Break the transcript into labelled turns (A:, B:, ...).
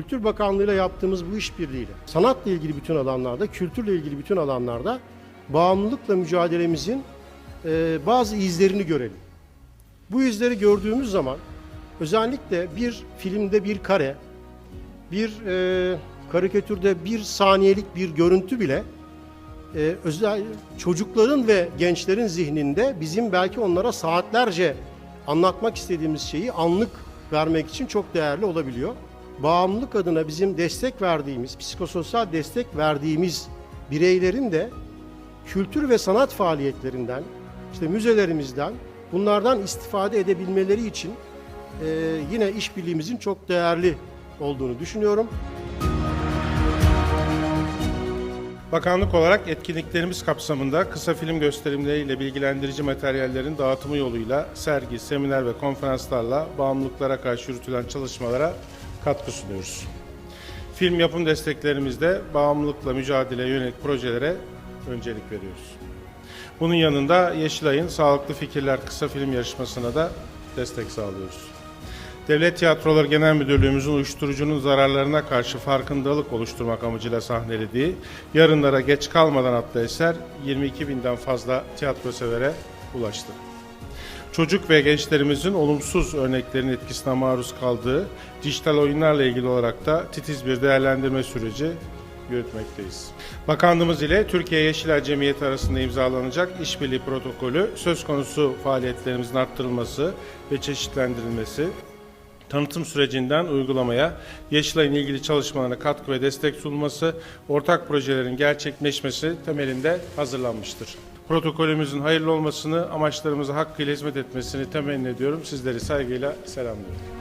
A: Kültür Bakanlığı'yla yaptığımız bu işbirliğiyle sanatla ilgili bütün alanlarda, kültürle ilgili bütün alanlarda bağımlılıkla mücadelemizin e, bazı izlerini görelim. Bu izleri gördüğümüz zaman özellikle bir filmde bir kare, bir e, karikatürde bir saniyelik bir görüntü bile e, özel çocukların ve gençlerin zihninde bizim belki onlara saatlerce anlatmak istediğimiz şeyi anlık vermek için çok değerli olabiliyor. Bağımlılık adına bizim destek verdiğimiz, psikososyal destek verdiğimiz bireylerin de kültür ve sanat faaliyetlerinden, işte müzelerimizden, bunlardan istifade edebilmeleri için e, yine işbirliğimizin çok değerli olduğunu düşünüyorum.
B: Bakanlık olarak etkinliklerimiz kapsamında kısa film gösterimleriyle bilgilendirici materyallerin dağıtımı yoluyla sergi, seminer ve konferanslarla bağımlılıklara karşı yürütülen çalışmalara katkı sunuyoruz. Film yapım desteklerimizde bağımlılıkla mücadeleye yönelik projelere öncelik veriyoruz. Bunun yanında Yeşilay'ın Sağlıklı Fikirler kısa film yarışmasına da destek sağlıyoruz. Devlet Tiyatroları Genel Müdürlüğümüzün uyuşturucunun zararlarına karşı farkındalık oluşturmak amacıyla sahnelediği Yarınlara Geç Kalmadan adlı eser 22 binden fazla tiyatro severe ulaştı. Çocuk ve gençlerimizin olumsuz örneklerin etkisine maruz kaldığı dijital oyunlarla ilgili olarak da titiz bir değerlendirme süreci yürütmekteyiz. Bakanlığımız ile Türkiye Yeşilay Cemiyeti arasında imzalanacak işbirliği protokolü söz konusu faaliyetlerimizin arttırılması ve çeşitlendirilmesi, tanıtım sürecinden uygulamaya, Yeşilay'ın ilgili çalışmalarına katkı ve destek sunulması, ortak projelerin gerçekleşmesi temelinde hazırlanmıştır. Protokolümüzün hayırlı olmasını, amaçlarımıza hakkıyla hizmet etmesini temenni ediyorum. Sizleri saygıyla selamlıyorum.